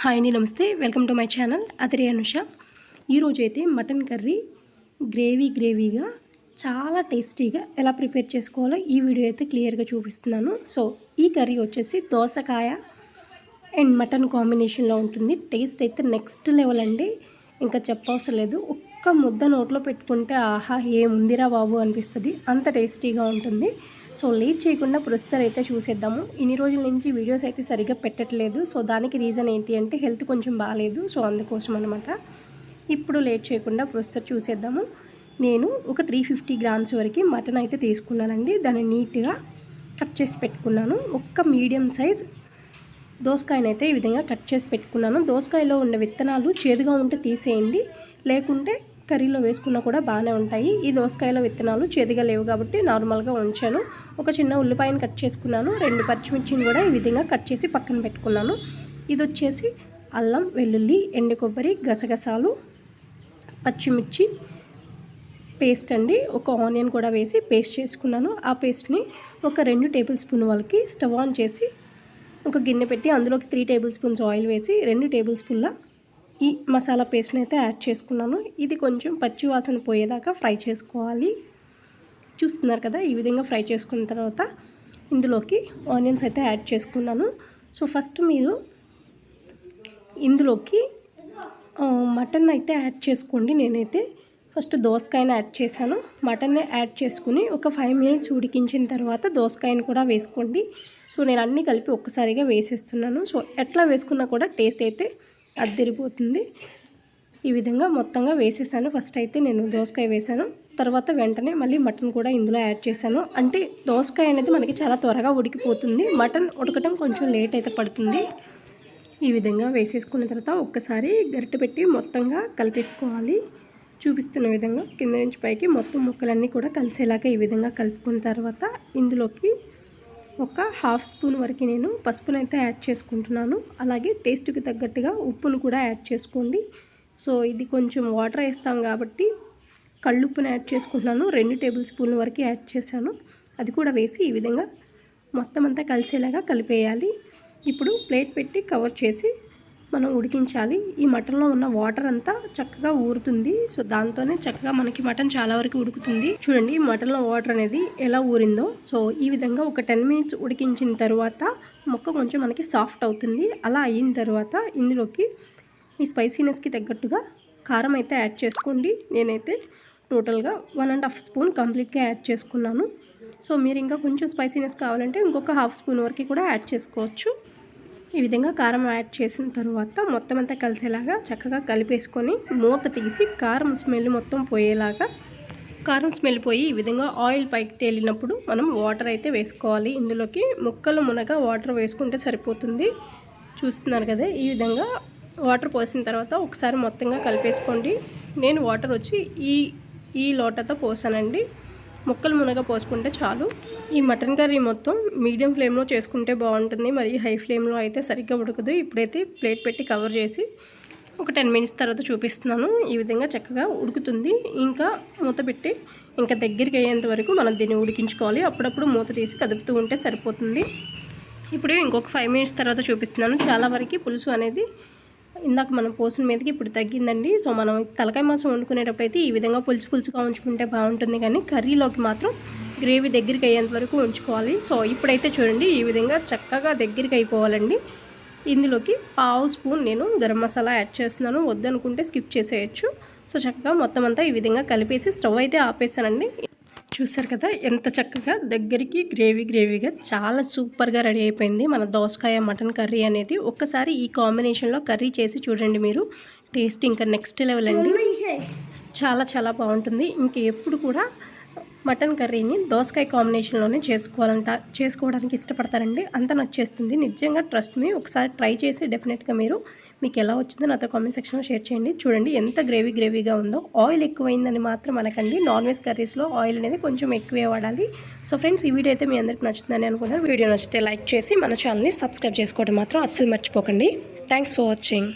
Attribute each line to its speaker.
Speaker 1: Hi అండి నమస్తే. Welcome to my channel. అతరి Anusha. ఈరోజు అయితే మటన్ కర్రీ గ్రేవీ గ్రేవీగా చాలా టేస్టీగా ఎలా ప్రిపేర్ చేసుకోవాలో ఈ వీడియో అయితే క్లియర్గా చూపిస్తున్నాను. సో ఈ కర్రీ వచ్చేసి దోసకాయ అండ్ మటన్ కాంబినేషన్లో ఉంటుంది. టేస్ట్ అయితే నెక్స్ట్ లెవెల్ అండి. ఇంకా చెప్పవసరం లేదు. ఒక్క ముద్ద నోట్లో పెట్టుకుంటే ఆహా ఏముందిరా బాబు అనిపిస్తుంది. అంత టేస్టీగా ఉంటుంది. సో లేట్ చేయకుండా ప్రొసెసర్ అయితే చూసేద్దాము. ఇన్ని రోజుల నుంచి వీడియోస్ అయితే సరిగ్గా పెట్టట్లేదు. సో దానికి రీజన్ ఏంటి అంటే హెల్త్ కొంచెం బాగాలేదు సో అందుకోసం అనమాట ఇప్పుడు లేట్ చేయకుండా ప్రొసెసర్ చూసేద్దాము. నేను ఒక త్రీ ఫిఫ్టీ గ్రామ్స్ వరకు మటన్ అయితే తీసుకున్నానండి. దాన్ని నీట్గా కట్ చేసి పెట్టుకున్నాను. ఒక్క మీడియం సైజ్ దోసకాయనైతే ఈ విధంగా కట్ చేసి పెట్టుకున్నాను. దోసకాయలో ఉన్న విత్తనాలు చేదుగా ఉంటే తీసేయండి. లేకుంటే కర్రీలో వేసుకున్నా కూడా బాగానే ఉంటాయి. ఈ దోసకాయల విత్తనాలు చేదుగా లేవు కాబట్టి నార్మల్గా ఉంచాను. ఒక చిన్న ఉల్లిపాయను కట్ చేసుకున్నాను. రెండు పచ్చిమిర్చిని కూడా ఈ విధంగా కట్ చేసి పక్కన పెట్టుకున్నాను. ఇది వచ్చేసి అల్లం వెల్లుల్లి ఎండు కొబ్బరి గసగసాలు పచ్చిమిర్చి పేస్ట్ అండి. ఒక ఆనియన్ కూడా వేసి పేస్ట్ చేసుకున్నాను. ఆ పేస్ట్ని ఒక రెండు టేబుల్ స్పూన్ వాళ్ళకి స్టవ్ ఆన్ చేసి ఒక గిన్నె పెట్టి అందులోకి త్రీ టేబుల్ స్పూన్స్ ఆయిల్ వేసి రెండు టేబుల్ స్పూన్ల ఈ మసాలా పేస్ట్ని అయితే యాడ్ చేసుకున్నాను. ఇది కొంచెం పచ్చి వాసన పోయేదాకా ఫ్రై చేసుకోవాలి. చూస్తున్నారు కదా ఈ విధంగా ఫ్రై చేసుకున్న తర్వాత ఇందులోకి ఆనియన్స్ అయితే యాడ్ చేసుకున్నాను. సో ఫస్ట్ మీరు ఇందులోకి మటన్ అయితే యాడ్ చేసుకోండి. నేనైతే ఫస్ట్ దోసకాయని యాడ్ చేశాను. మటన్ని యాడ్ చేసుకుని ఒక ఫైవ్ మినిట్స్ ఉడికించిన తర్వాత దోసకాయని కూడా వేసుకోండి. సో నేను అన్నీ కలిపి ఒక్కసారిగా వేసేస్తున్నాను. సో ఎట్లా వేసుకున్నా కూడా టేస్ట్ అయితే అద్దరిపోతుంది. ఈ విధంగా మొత్తంగా వేసేసాను. ఫస్ట్ అయితే నేను దోసకాయ వేసాను. తర్వాత వెంటనే మళ్ళీ మటన్ కూడా ఇందులో యాడ్ చేశాను. అంటే దోసకాయ అనేది మనకి చాలా త్వరగా ఉడికిపోతుంది. మటన్ ఉడకటం కొంచెం లేట్ అయితే పడుతుంది. ఈ విధంగా వేసేసుకున్న తర్వాత ఒక్కసారి గరిటె పెట్టి మొత్తంగా కలిపేసుకోవాలి. చూపిస్తున్న విధంగా కింద నుంచి పైకి మొత్తం ముక్కలన్నీ కూడా కలిసేలాగా ఈ విధంగా కలుపుకున్న తర్వాత ఇందులోకి ఒక హాఫ్ స్పూన్ వరకు నేను పసుపును అయితే యాడ్ చేసుకుంటున్నాను. అలాగే టేస్ట్కి తగ్గట్టుగా ఉప్పును కూడా యాడ్ చేసుకోండి. సో ఇది కొంచెం వాటర్ వేస్తాం కాబట్టి కళ్ళుప్పును యాడ్ చేసుకుంటున్నాను. రెండు టేబుల్ స్పూన్ల వరకు యాడ్ చేశాను. అది కూడా వేసి ఈ విధంగా మొత్తం అంతా కలిసేలాగా కలిపేయాలి. ఇప్పుడు ప్లేట్ పెట్టి కవర్ చేసి మనం ఉడికించాలి. ఈ మటన్లో ఉన్న వాటర్ అంతా చక్కగా ఊరుతుంది. సో దాంతోనే చక్కగా మనకి మటన్ చాలా వరకు ఉడుకుతుంది. చూడండి మటన్లో వాటర్ అనేది ఎలా ఊరిందో. సో ఈ విధంగా ఒక టెన్ మినిట్స్ ఉడికించిన తర్వాత మొక్క కొంచెం మనకి సాఫ్ట్ అవుతుంది. అలా అయిన తర్వాత ఇందులోకి ఈ స్పైసీనెస్కి తగ్గట్టుగా కారం అయితే యాడ్ చేసుకోండి. నేనైతే టోటల్గా వన్ అండ్ హాఫ్ స్పూన్ కంప్లీట్గా యాడ్ చేసుకున్నాను. సో మీరు ఇంకా కొంచెం స్పైసీనెస్ కావాలంటే ఇంకొక హాఫ్ స్పూన్ వరకు కూడా యాడ్ చేసుకోవచ్చు. ఈ విధంగా కారం యాడ్ చేసిన తర్వాత మొత్తం అంతా కలిసేలాగా చక్కగా కలిపేసుకొని మూత తీసి కారం స్మెల్ మొత్తం పోయేలాగా కారం స్మెల్ పోయి ఈ విధంగా ఆయిల్ పైకి తేలినప్పుడు మనం వాటర్ అయితే వేసుకోవాలి. ఇందులోకి ముక్కలు మునగ వాటర్ వేసుకుంటే సరిపోతుంది. చూస్తున్నారు కదా ఈ విధంగా వాటర్ పోసిన తర్వాత ఒకసారి మొత్తంగా కలిపేసుకోండి. నేను వాటర్ వచ్చి ఈ ఈ లోటతో పోసానండి. ముక్కలు మునగ పోసుకుంటే చాలు. ఈ మటన్ కర్రీ మొత్తం మీడియం ఫ్లేమ్లో చేసుకుంటే బాగుంటుంది. మరి హై ఫ్లేమ్లో అయితే సరిగ్గా ఉడకదు. ఇప్పుడైతే ప్లేట్ పెట్టి కవర్ చేసి ఒక టెన్ మినిట్స్ తర్వాత చూపిస్తున్నాను. ఈ విధంగా చక్కగా ఉడుకుతుంది. ఇంకా మూత పెట్టి ఇంకా దగ్గరికి అయ్యేంత వరకు మనం దీన్ని ఉడికించుకోవాలి. అప్పుడప్పుడు మూత తీసి కదుపుతూ ఉంటే సరిపోతుంది. ఇప్పుడు ఇంకొక ఫైవ్ మినిట్స్ తర్వాత చూపిస్తున్నాను. చాలా వరకు పులుసు అనేది ఇందాక మనం పోసిన మీదకి ఇప్పుడు తగ్గిందండి. సో మనం తలకాయ మాసం వండుకునేటప్పుడు అయితే ఈ విధంగా పులుసు పులుసుగా ఉంచుకుంటే బాగుంటుంది. కానీ కర్రీలోకి మాత్రం గ్రేవీ దగ్గరికి అయ్యేంత వరకు ఉంచుకోవాలి. సో ఇప్పుడైతే చూడండి ఈ విధంగా చక్కగా దగ్గరికి అయిపోవాలండి. ఇందులోకి పావు స్పూన్ నేను గరం మసాలా యాడ్ చేస్తున్నాను. వద్దనుకుంటే స్కిప్ చేసేయచ్చు. సో చక్కగా మొత్తం అంతా ఈ విధంగా కలిపేసి స్టవ్ అయితే ఆపేసానండి చూసారు కదా ఎంత చక్కగా దగ్గరికి గ్రేవీ గ్రేవీగా చాలా సూపర్గా రెడీ అయిపోయింది. మన దోసకాయ మటన్ కర్రీ అనేది ఒక్కసారి ఈ కాంబినేషన్లో కర్రీ చేసి చూడండి మీరు. టేస్ట్ ఇంకా నెక్స్ట్ లెవెల్ అండి. చాలా చాలా బాగుంటుంది. ఇంక ఎప్పుడు కూడా మటన్ కర్రీని దోసకాయ కాంబినేషన్లోనే చేసుకోవాలంట చేసుకోవడానికి ఇష్టపడతారండి. అంత నచ్చేస్తుంది. నిజంగా ట్రస్ట్ మీ. ఒకసారి ట్రై చేసి డెఫినెట్గా మీరు మీకు ఎలా వచ్చిందో నాతో కామెంట్ సెక్షన్లో షేర్ చేయండి. చూడండి ఎంత గ్రేవీ గ్రేవీగా ఉందో. ఆయిల్ ఎక్కువైందని మాత్రం అనకండి. నాన్ వెజ్ కర్రీస్లో ఆయిల్ అనేది కొంచెం ఎక్కువే వాడాలి. సో ఫ్రెండ్స్ ఈ వీడియో అయితే మీ అందరికి నచ్చుతుందని అనుకుంటున్నాను. వీడియో నచ్చితే లైక్ చేసి మన ఛానల్ని సబ్స్క్రైబ్ చేసుకోవడం మాత్రం అస్సలు మర్చిపోకండి. Thanks for watching